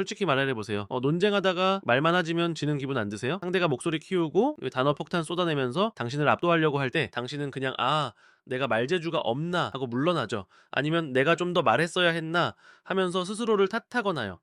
솔직히 말해보세요. 어, 논쟁하다가 말 많아지면 지는 기분 안 드세요? 상대가 목소리 키우고 단어 폭탄 쏟아내면서 당신을 압도하려고 할 때 당신은 그냥 아 내가 말재주가 없나 하고 물러나죠. 아니면 내가 좀 더 말했어야 했나 하면서 스스로를 탓하거나요.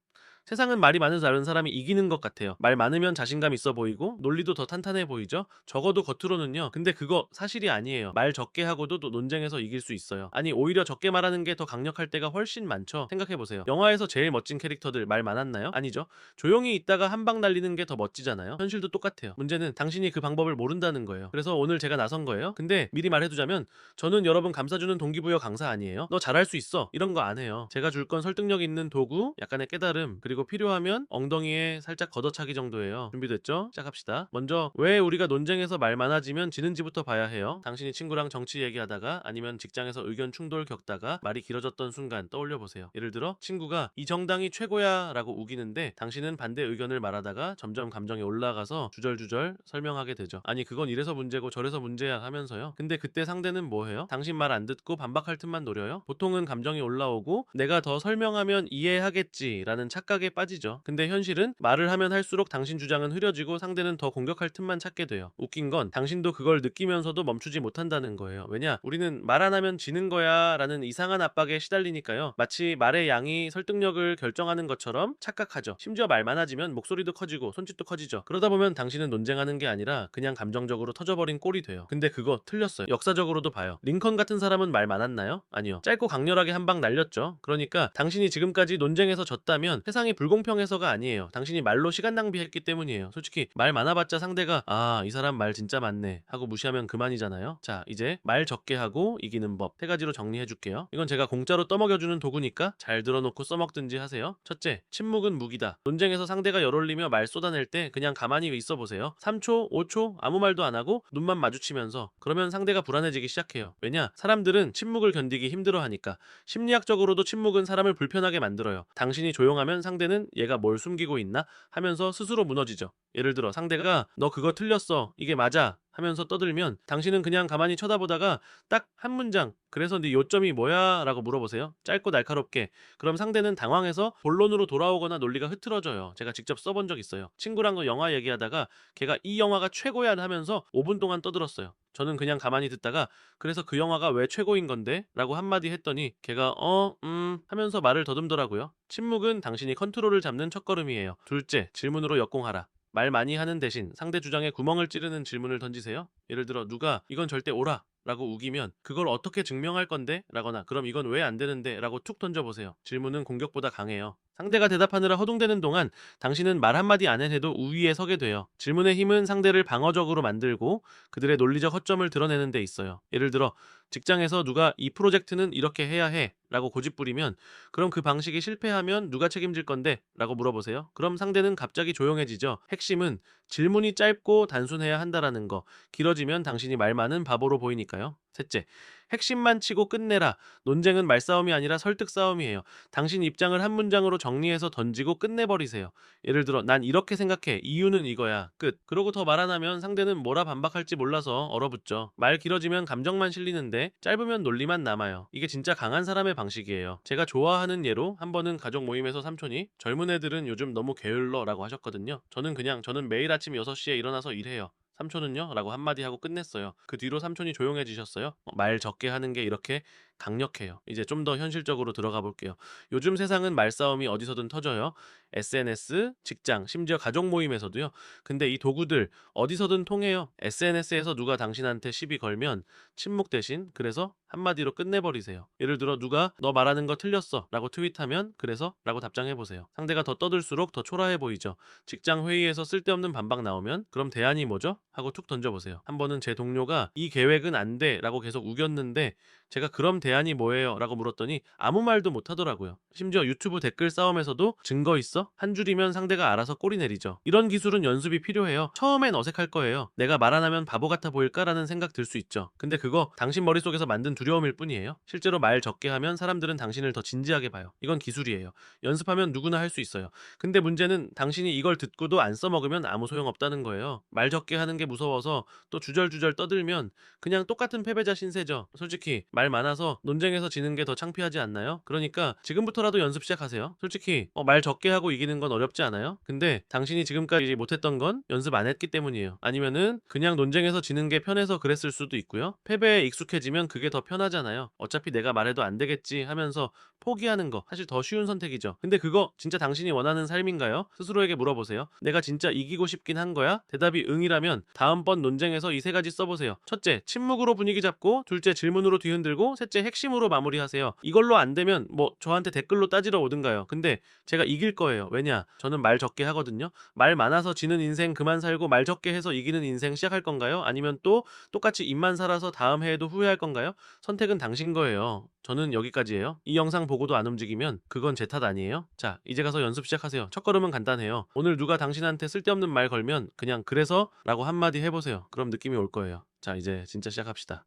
세상은 말이 많은 다른 사람이 이기는 것 같아요. 말 많으면 자신감 있어 보이고 논리도 더 탄탄해 보이죠. 적어도 겉으로는요. 근데 그거 사실이 아니에요. 말 적게 하고도 또 논쟁에서 이길 수 있어요. 아니 오히려 적게 말하는 게 더 강력할 때가 훨씬 많죠. 생각해 보세요. 영화에서 제일 멋진 캐릭터들 말 많았나요? 아니죠. 조용히 있다가 한 방 날리는 게 더 멋지잖아요. 현실도 똑같아요. 문제는 당신이 그 방법을 모른다는 거예요. 그래서 오늘 제가 나선 거예요. 근데 미리 말해두자면 저는 여러분 감싸주는 동기부여 강사 아니에요. 너 잘할 수 있어. 이런 거 안 해요. 제가 줄 건 설득력 있는 도구, 약간의 깨달음, 그리고 필요하면 엉덩이에 살짝 걷어차기 정도예요. 준비됐죠? 시작합시다. 먼저 왜 우리가 논쟁에서 말 많아지면 지는지부터 봐야 해요. 당신이 친구랑 정치 얘기하다가 아니면 직장에서 의견 충돌 겪다가 말이 길어졌던 순간 떠올려 보세요. 예를 들어 친구가 이 정당이 최고야 라고 우기는데 당신은 반대 의견을 말하다가 점점 감정이 올라가서 주절주절 설명하게 되죠. 아니 그건 이래서 문제고 저래서 문제야 하면서요. 근데 그때 상대는 뭐해요? 당신 말 안 듣고 반박할 틈만 노려요. 보통은 감정이 올라오고 내가 더 설명하면 이해하겠지라는 착각에 빠지죠. 근데 현실은 말을 하면 할수록 당신 주장은 흐려지고 상대는 더 공격할 틈만 찾게 돼요. 웃긴 건 당신도 그걸 느끼면서도 멈추지 못한다는 거예요. 왜냐? 우리는 말 안 하면 지는 거야 라는 이상한 압박에 시달리니까요. 마치 말의 양이 설득력을 결정하는 것처럼 착각하죠. 심지어 말 많아지면 목소리도 커지고 손짓도 커지죠. 그러다 보면 당신은 논쟁하는 게 아니라 그냥 감정적으로 터져버린 꼴이 돼요. 근데 그거 틀렸어요. 역사적으로도 봐요. 링컨 같은 사람은 말 많았나요? 아니요. 짧고 강렬하게 한 방 날렸죠. 그러니까 당신이 지금까지 논쟁에서 졌다면 세상이 불공평해서가 아니에요. 당신이 말로 시간 낭비했기 때문이에요. 솔직히 말 많아봤자 상대가 아 이 사람 말 진짜 많네 하고 무시하면 그만이잖아요. 자 이제 말 적게 하고 이기는 법 세 가지로 정리해 줄게요. 이건 제가 공짜로 떠먹여주는 도구니까 잘 들어놓고 써먹든지 하세요. 첫째, 침묵은 무기다. 논쟁에서 상대가 열올리며 말 쏟아낼 때 그냥 가만히 있어 보세요. 3초, 5초 아무 말도 안 하고 눈만 마주치면서 그러면 상대가 불안해지기 시작해요. 왜냐? 사람들은 침묵을 견디기 힘들어 하니까. 심리학적으로도 침묵은 사람을 불편하게 만들어요. 당신이 조용하면 상대는 얘가 뭘 숨기고 있나 하면서 스스로 무너지죠. 예를 들어 상대가 너 그거 틀렸어. 이게 맞아. 하면서 떠들면 당신은 그냥 가만히 쳐다보다가 딱 한 문장 그래서 네 요점이 뭐야? 라고 물어보세요. 짧고 날카롭게. 그럼 상대는 당황해서 본론으로 돌아오거나 논리가 흐트러져요. 제가 직접 써본 적 있어요. 친구랑 영화 얘기하다가 걔가 이 영화가 최고야 하면서 5분 동안 떠들었어요. 저는 그냥 가만히 듣다가 그래서 그 영화가 왜 최고인 건데? 라고 한마디 했더니 걔가 어, 음 하면서 말을 더듬더라고요. 침묵은 당신이 컨트롤을 잡는 첫걸음이에요. 둘째, 질문으로 역공하라. 말 많이 하는 대신 상대 주장에 구멍을 찌르는 질문을 던지세요. 예를 들어 누가 이건 절대 오라 라고 우기면 그걸 어떻게 증명할 건데? 라거나 그럼 이건 왜 안 되는데? 라고 툭 던져보세요. 질문은 공격보다 강해요. 상대가 대답하느라 허둥대는 동안 당신은 말 한마디 안 해도 우위에 서게 돼요. 질문의 힘은 상대를 방어적으로 만들고 그들의 논리적 허점을 드러내는 데 있어요. 예를 들어 직장에서 누가 이 프로젝트는 이렇게 해야 해 라고 고집부리면 그럼 그 방식이 실패하면 누가 책임질 건데? 라고 물어보세요. 그럼 상대는 갑자기 조용해지죠. 핵심은 질문이 짧고 단순해야 한다라는 거. 길어지면 당신이 말 많은 바보로 보이니까요. 셋째, 핵심만 치고 끝내라. 논쟁은 말싸움이 아니라 설득 싸움이에요. 당신 입장을 한 문장으로 정리해서 던지고 끝내버리세요. 예를 들어, 난 이렇게 생각해. 이유는 이거야. 끝. 그러고 더 말 안 하면 상대는 뭐라 반박할지 몰라서 얼어붙죠. 말 길어지면 감정만 실리는데 짧으면 논리만 남아요. 이게 진짜 강한 사람의 방식이에요. 제가 좋아하는 예로 한 번은 가족 모임에서 삼촌이 젊은 애들은 요즘 너무 게을러 라고 하셨거든요. 저는 그냥 저는 매일 아침 6시에 일어나서 일해요. 삼촌은요? 라고 한마디 하고 끝냈어요. 그 뒤로 삼촌이 조용해지셨어요. 어, 말 적게 하는 게 이렇게 강력해요. 이제 좀 더 현실적으로 들어가 볼게요. 요즘 세상은 말싸움이 어디서든 터져요. SNS, 직장, 심지어 가족 모임에서도요. 근데 이 도구들 어디서든 통해요. SNS에서 누가 당신한테 시비 걸면 침묵 대신 그래서 한마디로 끝내버리세요. 예를 들어 누가 너 말하는 거 틀렸어 라고 트윗하면 그래서 라고 답장해보세요. 상대가 더 떠들수록 더 초라해 보이죠. 직장 회의에서 쓸데없는 반박 나오면 그럼 대안이 뭐죠? 하고 툭 던져보세요. 한 번은 제 동료가 이 계획은 안 돼 라고 계속 우겼는데 제가 그럼 대안이 뭐예요? 라고 물었더니 아무 말도 못 하더라고요. 심지어 유튜브 댓글 싸움에서도 증거 있어? 한 줄이면 상대가 알아서 꼬리 내리죠. 이런 기술은 연습이 필요해요. 처음엔 어색할 거예요. 내가 말 안 하면 바보 같아 보일까라는 생각 들 수 있죠. 근데 그거 당신 머릿속에서 만든 두려움일 뿐이에요. 실제로 말 적게 하면 사람들은 당신을 더 진지하게 봐요. 이건 기술이에요. 연습하면 누구나 할 수 있어요. 근데 문제는 당신이 이걸 듣고도 안 써먹으면 아무 소용없다는 거예요. 말 적게 하는 게 무서워서 또 주절주절 떠들면 그냥 똑같은 패배자 신세죠. 솔직히 말 많아서 논쟁에서 지는 게 더 창피하지 않나요? 그러니까 지금부터라도 연습 시작하세요. 솔직히 어, 말 적게 하고 이기는 건 어렵지 않아요? 근데 당신이 지금까지 못했던 건 연습 안 했기 때문이에요. 아니면은 그냥 논쟁에서 지는 게 편해서 그랬을 수도 있고요. 패배에 익숙해지면 그게 더 편하잖아요. 어차피 내가 말해도 안 되겠지 하면서 포기하는 거 사실 더 쉬운 선택이죠. 근데 그거 진짜 당신이 원하는 삶인가요? 스스로에게 물어보세요. 내가 진짜 이기고 싶긴 한 거야? 대답이 응이라면 다음번 논쟁에서 이 세 가지 써보세요. 첫째, 침묵으로 분위기 잡고, 둘째, 질문으로 뒤흔들고, 셋째, 핵심으로 마무리하세요. 이걸로 안 되면 뭐 저한테 댓글로 따지러 오든가요. 근데 제가 이길 거예요. 왜냐? 저는 말 적게 하거든요. 말 많아서 지는 인생 그만 살고 말 적게 해서 이기는 인생 시작할 건가요? 아니면 또 똑같이 입만 살아서 다음 해에도 후회할 건가요? 선택은 당신 거예요. 저는 여기까지예요. 이 영상 보고도 안 움직이면 그건 제 탓 아니에요? 자, 이제 가서 연습 시작하세요. 첫 걸음은 간단해요. 오늘 누가 당신한테 쓸데없는 말 걸면 그냥 그래서 라고 한마디 해보세요. 그럼 느낌이 올 거예요. 자, 이제 진짜 시작합시다.